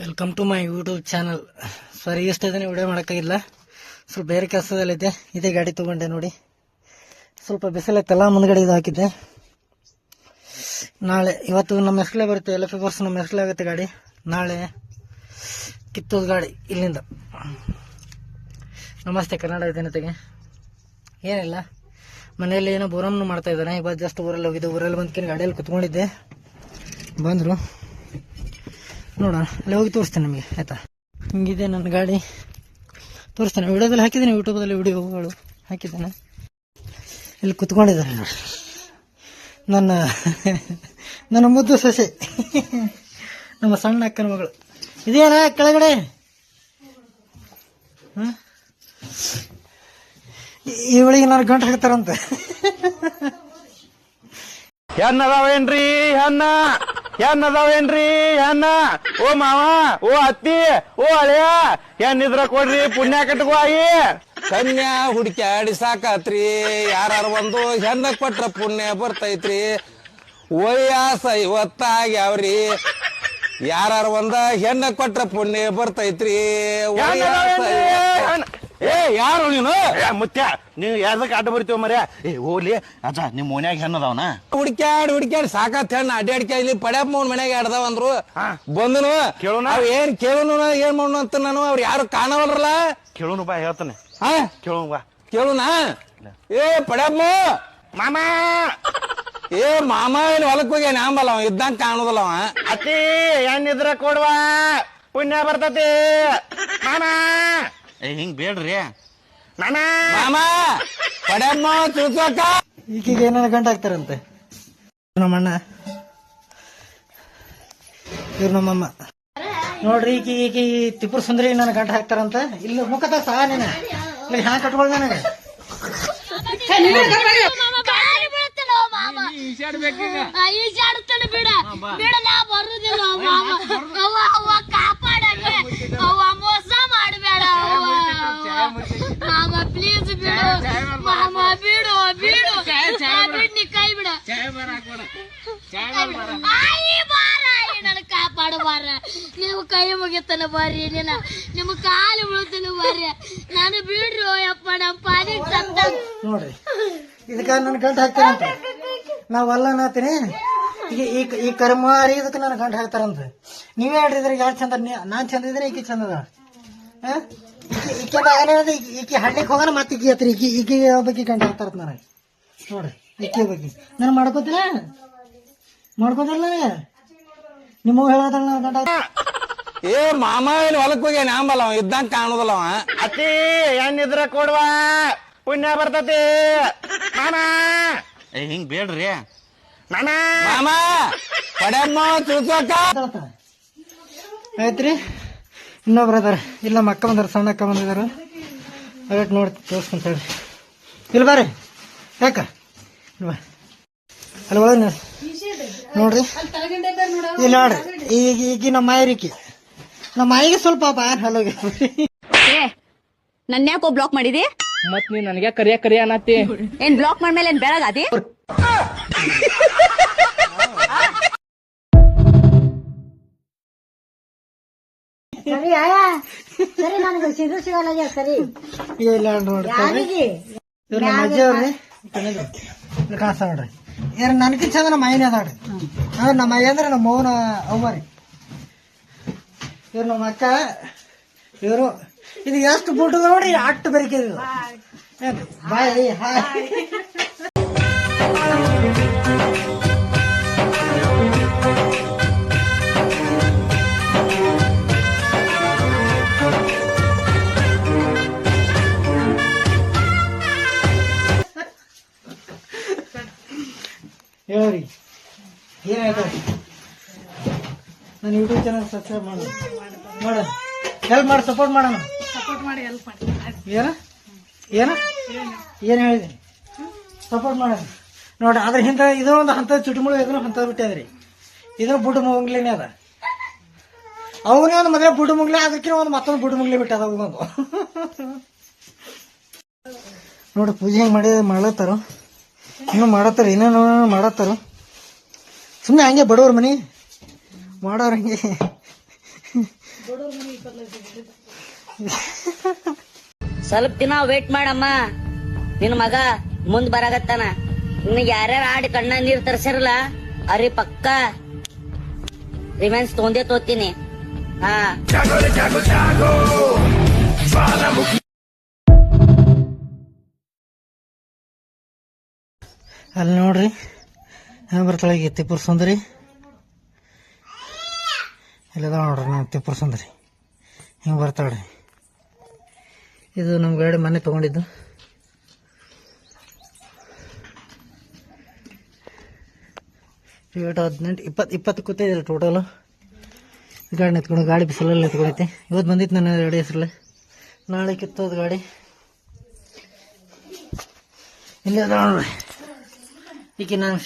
Welcome to my YouTube channel ಸರಿ ಎಷ್ಟು ದಿನ ವಿಡಿಯೋ ಮಾಡೋಕ್ಕಾಗಿಲ್ಲ. ಸ್ವಲ್ಪ ಬೇರೆ ಕೆಲಸದಲ್ಲಿದ್ದೆ. ಇದೇ ಗಾಡಿ ತೊಗೊಂಡೆ ನೋಡಿ. ಸ್ವಲ್ಪ ಬಿಸಿಲೈತಲ್ಲ ಮುಂದ್ಗಡೆ ಇದು ಹಾಕಿದ್ದೆ. ನಾಳೆ, ಇವತ್ತು ನಮ್ಮ ಹೆಸರಲ್ಲೇ ಬರುತ್ತೆ. ಎಲ್ಲ ಫಿಗರ್ಸ್ ನಮ್ಮ ಹೆಸರಲ್ಲೇ ಆಗುತ್ತೆ ಗಾಡಿ. ನಾಳೆ ಕಿತ್ತೂರು ಗಾಡಿ, ಇಲ್ಲಿಂದ. ನಮಸ್ತೆ, ಕನ್ನಡ ಜನತೆಗೆ. ಏನಿಲ್ಲ. ಮನೆಯಲ್ಲಿ ಏನೋ ಬೋರಮ್ನು ಮಾಡ್ತಾ ಇದ್ದಾನೆ ಇವಾಗ ಜಸ್ಟ್ ಊರಲ್ಲಿ ಹೋಗಿದ್ದೆ. ಊರಲ್ಲಿ ಬಂದ್ಕೊಂಡು ಗಾಡಿಯಲ್ಲಿ ಕುತ್ಕೊಂಡಿದ್ದೆ. ಬಂದರು. ನೋಡೋಣ, ಅಲ್ಲಿ ಹೋಗಿ ತೋರಿಸ್ತೇನೆ ನಿಮಗೆ, ಆಯ್ತಾ? ಹಿಂಗಿದೆ ನನ್ನ ಗಾಡಿ. ತೋರಿಸ್ತೇನೆ. ವಿಡಿಯೋದಲ್ಲಿ ಹಾಕಿದ್ದೀನಿ ಯೂಟ್ಯೂಬಲ್ಲಿ ವಿಡಿಯೋಗಳು ಹಾಕಿದ್ದೇನೆ. ಇಲ್ಲಿ ಕುತ್ಕೊಂಡಿದ್ದಾರೆ ನನ್ನ ನನ್ನ ಮುದ್ದು ಸಸಿ. ನಮ್ಮ ಸಣ್ಣ ಅಕ್ಕನ ಮಗಳು. ಇದೇನ ಕೆಳಗಡೆ? ಇವಳಿಗೆ ನಾನು ಗಂಟು ಹಾಕ್ತಾರಂತೆ. ಹೆಣ್ಣದಾವೇನ್ರಿ, ಹೆಣ್ಣ? ಹೆಣ್ಣದಾವೇನ್ರಿ ಹೆಣ್ಣ? ಓ ಮಾವ ಓ ಅತ್ತಿ ಓ ಅಳಿಯ ಹೆಣ್ಣಿದ್ರ ಕೊಡ್ರಿ ಪುಣ್ಯ ಕಟ್ಕೋ ಆಯಿ ಕನ್ಯಾ ಹುಡುಕ್ಯಾಡಿ ಸಾಕಾತ್ರಿ ಯಾರು ಒಂದು ಹೆಣ್ಣ ಕೊಟ್ರ ಪುಣ್ಯ ಬರ್ತೈತ್ರಿ. ವಯಸ್ಸ ಐವತ್ತಾಗ್ಯಾವ್ರಿ. ಯಾರು ಒಂದ ಹೆಣ್ಣ ಕೊಟ್ರ ಪುಣ್ಯ ಬರ್ತೈತ್ರಿ. ವಯಸ್ಸ ಏ ಯಾರು ನೀನು? ಮುತ್ಯ ನೀವು ಯಾರ್ದಕ್ಕೆ ಅಡ್ಡ ಬರ್ತೀವ ಮರ್ಯ? ಏ ಹೋಗ್ಲಿ. ಅಜ್ಜ ನಿಮ್ ಮನ್ಯಾಗ ಹೆಣ್ಣದವನ ಹುಡ್ಕ್ಯಾಡ್ ಹುಡ್ಕ್ಯಾಡ್ ಸಾಕತ್ ಹೆಣ್ಣ ಅಡ್ಡಾಡ್ಕ ಇಲ್ಲಿ ಪಡ್ಯಪ್ಪ ಅವ್ನ ಮನ್ಯಾಗ ಆಡ್ದಾವ ಅಂದ್ರು. ಬಂದನು. ಕೇಳೋಣ? ಅವ್ ಏನ್ ಕೇಳೋನು ಏನ್ ಮಾಡೋಣ ಅಂತ ನಾನು ಅವ್ರು ಯಾರು ಕಾಣವಲ್ರಲ್ಲ? ಕೇಳೋನು ಬಾ ಹೇಳ್ತಾನೆ. ಹಾ? ಕೇಳೋಣ ಬಾ. ಕೇಳುನಾ? ಏ ಪಡ್ಯಪ್ಪ ಮಾಮ! ಏ ಮಾಮ ಇಲ್ಲಿ ಹೊಲಕ್ಕೆ ಹೋಗ್ಯಾನ ಆಂಬಲ್ಲ ಅವ ಇದ್ದಂಗ ಕಾಣೋದಲ್ಲ ಅವ ಅತಿ ಹೆಣ್ಣಿದ್ರ ಕೊಡುವ. ಪುಣ್ಯ ಬರ್ತತಿ. ಮಾಮ! ಏ ಹಿಂಗ್ ಬೇಡ್ರಿ. ಮಾಮ! ಮಾಮ ಪಡ್ಯಮ್ಮ ತಿಳ್ಕೊಕ ಈಕೆಗೆ ಏನಾರ ಗಂಟ ಹಾಕ್ತಾರಂತೆ ನಮ್ಮಣ್ಣ. ಇವ್ರು ನಮ್ಮಮ್ಮ. ನೋಡ್ರಿ ಈಕಿ ಈಕಿ ತಿಪ್ಪು ಸುಂದರಿ ನನ್ನ ಗಂಟ ಹಾಕ್ತಾರಂತ? ಇಲ್ಲಿ ಮುಖದ ಸಹ ನೀನು. ಇಲ್ಲಿ ಹ್ಯಾಂಗ ಕಟ್ಕೊಳ್ ನನಗೆ? ಈಜಾಡ್ತಾನೆ ಬಿಡ. ಬಿಡ ನಾ ಬರುದಿಲ್ಲ ಮಾಮ ಅವ್ವ ಅವ್ವ ಕಾಪಾಡಂಗೆ ಅವ್ವ ಮೋಸ ಮಾಡಬೇಡ ಅವ್ವ ಮಾಮ ಪ್ಲೀಸ್ ಬಿಡು ಮಾಮ ಬಿಡು ಬಿಡು ಆ, ಬಿಡ್ ಆಯಿ ಬಾರ ಆಯಿ ನನ್ನ ಕಾಪಾಡು ಬಾರ. ನೀವು ಕೈ ಮುಗಿತನ ಬರ್ರಿ ನೀನ ನಿಮ್ಮ ಕಾಲು ಬೀಳ್ತಾನೆ ಬರ್ರಿ ನಾನು ಬಿಡ್ರು ಯಪ್ಪ ನಮ್ಮ ತಂದ. ನೋಡ್ರಿ ಇದಕ್ಕ ನನ್ನ ಗಂಟು ಹಾಕ್ತಾರಂತ. ನಾವು ಅಲ್ಲ ಅನ್ನತ್ತೀನಿ ಈಗ ಈ ಈ ಕರ್ಮಾರಿ ಇದಕ್ಕೆ ನನ್ನ ಗಂಟು ಹಾಕ್ತಾರಂತ. ನೀವೇ ಹೇಳ್ರಿ ಇದ್ರಿಗೆ ಯಾರು ಚಂದ? ನೀ- ನಾನ್ ಚಂದ ಇದ್ರೆ ಈಕಿ ಚಂದ ಅದ ಈಕೆ ಈಕೆ ಹಳ್ಳಿಗೆ ಹೋಗೋಣ ಮತ್ತೆ ಈಕೆ ಹತ್ರ ಈಕಿ ಈಕಿ ಬಗ್ಗೆ ಗಂಟು ಹಾಕ್ತಾರ ನನಗೆ. ನೋಡ್ರಿ. ಬಗ್ಗೆ ನಾನು ಮಾಡ್ಕೋತೀನ? ಮಾಡ್ಕೋತಿಲ್ಲ ನನಗೆ ನಿಮ್ಮವ್ ಹೇಳೋದಲ್ಲ ನನ್ನ ಗಂಟು ಏ ಮಾಮ ಇಲ್ಲಿ ಹೊಲಕ್ಕೆ ಹೋಗಿ ಆಂಬಲ್ಲ ಅವ. ಇದ್ದಂಗ ಕಾಣುದಲ್ಲ ಅವ. ಅತ್ತಿ ಹೆಣ್ಣಿದ್ರ ಕೊಡುವ. ಪುಣ್ಯ ಬರ್ತತಿ. ಮಾಮ. ಏ ಹಿಂಗ್ ಬೇಡ್ರಿ. ನಾನ ಮಾಮ ಪಡ್ಯಮ್ಮ ತಿಳ್ಕೊಕ ಮಾತಾಡ್ತಾನೆ ಆಯ್ತ್ರಿ. ಇನ್ನೊಬ್ರು ಅದಾರ. ಇಲ್ಲ ನಮ್ಮ ಅಕ್ಕ ಬಂದಾರ ಸಣ್ಣ ಅಕ್ಕ ಬಂದಿದಾರ. ಅದಕ್ಕೆ ನೋಡಿ ತೋರಿಸ್ಕೊಂತ ಹೇಳ್ರಿ. ಇಲ್ಲಿ ಬರ್ರಿ. ಯಾಕ? ಅಲ್ಲಿ ಒಳಗೆ ನೋಡಿ. ನೋಡ್ರಿ. ಇಲ್ಲಿ ನೋಡ್ರಿ. ಈಗ ಈಗ ನಮ್ಮ ಮಾಯರಿಕಿ ನಮ್ಮ ಮಾಯಿಗೆ ಸ್ವಲ್ಪ ಬಾಯ್ ಹಲೋಗಿ ಏ ನನ್ನ ಯಾಕೋ ಬ್ಲಾಕ್ ಮಾಡಿದಿ? ಮತ್ ನೀ ನನಗೆ ಕರಿಯ ಕರಿಯ ಅನ್ನತ್ತಿ ಏನ್ ಬ್ಲಾಕ್ ಮಾಡ್ಮೇಲೆ ಏನ್ ಬೆಳಗಾದಿ ಈಗ ಇಲ್ಲ ನೋಡ್ರಿ. ಇವ್ರು ನಮ್ಮ ಅಜ್ಜಿ ಅವ್ರಿ ಇಲ್ಲಿ ಕಾಸ ನೋಡ್ರಿ ಇವ್ರು ನನಗಿಂತ ಚಂದ ನಮ್ಮ ಅಯ್ಯನೇ ಅದಾಡ್ರಿ ಅಂದ್ರೆ ನಮ್ಮ ಅಯ್ಯ ಅಂದ್ರೆ ನಮ್ಮ ಅವ್ವನ ಅವ್ವ ರೀ. ಇವ್ರು ನಮ್ಮ ಅಕ್ಕ, ಇವರು. ಇದು ಎಷ್ಟು ಬುಟ್ಟು ನೋಡಿ ಅಟ್ಟು ಬೆರಿಕಿದು ಬಾಯ್, ಹಾಯ್. ನನ್ನ ಯೂಟ್ಯೂಬ್ ಚಾನಲ್ ಸಬ್ಸ್ಕ್ರೈಬ್ ಮಾಡು. ಮಾಡ. ಹೆಲ್ಪ್ ಮಾಡಿ ಸಪೋರ್ಟ್ ಮಾಡೋಣ. ಸಪೋರ್ಟ್ ಮಾಡಿ ಹೆಲ್ಪ್ ಮಾಡಿ. ಏನ? ಏನ? ಏನ್ ಹೇಳಿದೆ? ಸಪೋರ್ಟ್ ಮಾಡೋಣ. ನೋಡಿ ಅದ್ರ ಹಿಂದೆ ಇದೋ ಒಂದು ಹಂತ ಚುಟುಮುಳು ಇದನ್ನು ಹಂತ ಬಿಟ್ಟಿದ್ರಿ ಇದನ್ನು ಬುಡ್ಡು ಮುಂಗ್ಲಿನೇ ಅದ. ಅವನೇ ಒಂದು ಮದುವೆ ಬುಡ್ಡು ಮುಂಗ್ಲೆ ಅದಕ್ಕಿಂತ ಒಂದು ಮತ್ತೊಂದು ಬುಡ್ಡು ಮುಂಗ್ಲಿ ಬಿಟ್ಟದ ಅವನೊಂದು ನೋಡಿ ಪೂಜೆ ಹೆಂಗೆ ಮಾಡಿ ಮಾಡತ್ತಾರ ಇನ್ನೂ ಮಾಡತ್ತಾರ ಇನ್ನೇನು ಮಾಡತ್ತಾರ? ಸುಮ್ಮನೆ ಹಂಗೆ ಬಡವ್ರ ಮನೆ. ಮಾಡೋರು ಹಂಗೆ. ಸ್ವಲ್ಪ ದಿನ ವೇಟ್ ಮಾಡಮ್ಮ. ನಿನ್ ಮಗ ಮುಂದ್ ಬರಾಗತ್ತಾನ ನಿನಗೆ ಯಾರ್ಯಾರ ಆಡಿ ಕಣ್ಣ ನೀರ್ ತರ್ಸಿರಲ್ಲ ಅರಿ ಪಕ್ಕ ರಿಮೆನ್ಸ್ ತೊಂದೇ ತೋತೀನಿ. ಹಾ. ಅಲ್ಲಿ ನೋಡ್ರಿ. ಹೆಂಗೆ ಬರ್ತಾಳೆ ಈಗ ತಿಪ್ಪುರ ಸುಂದರಿ? ಇಲ್ಲದ ನೋಡ್ರಿ ನಾವು ತಿಪ್ಪುರ ಸುಂದರಿ. ಹಿಂಗೆ ಬರ್ತಾಳೆ? ಇದು ನಮ್ಮ ಗಾಡಿ ಮನೆ ತೊಗೊಂಡಿದ್ದು. ರೇಟ್ ಹದಿನೆಂಟು ಇಪ್ಪತ್ತು ಇಪ್ಪತ್ತು ಇದೆ ಟೋಟಲು ಗಾಡಿ ನಿಂತ್ಕೊಂಡು ಗಾಡಿ ಬಿಸಿಲಲ್ಲಿ ನಿಂತ್ಕೊಂಡೈತಿ ಇವತ್ತು ಬಂದಿತ್ತು ನನ್ನ ಗಾಡಿ ಹೆಸರಲ್ಲಿ. ನಾಳೆ ಕಿತ್ತೋದು ಗಾಡಿ. ಇಲ್ಲೇ ನೋಡ್ರಿ. ಈಗ ನಾನು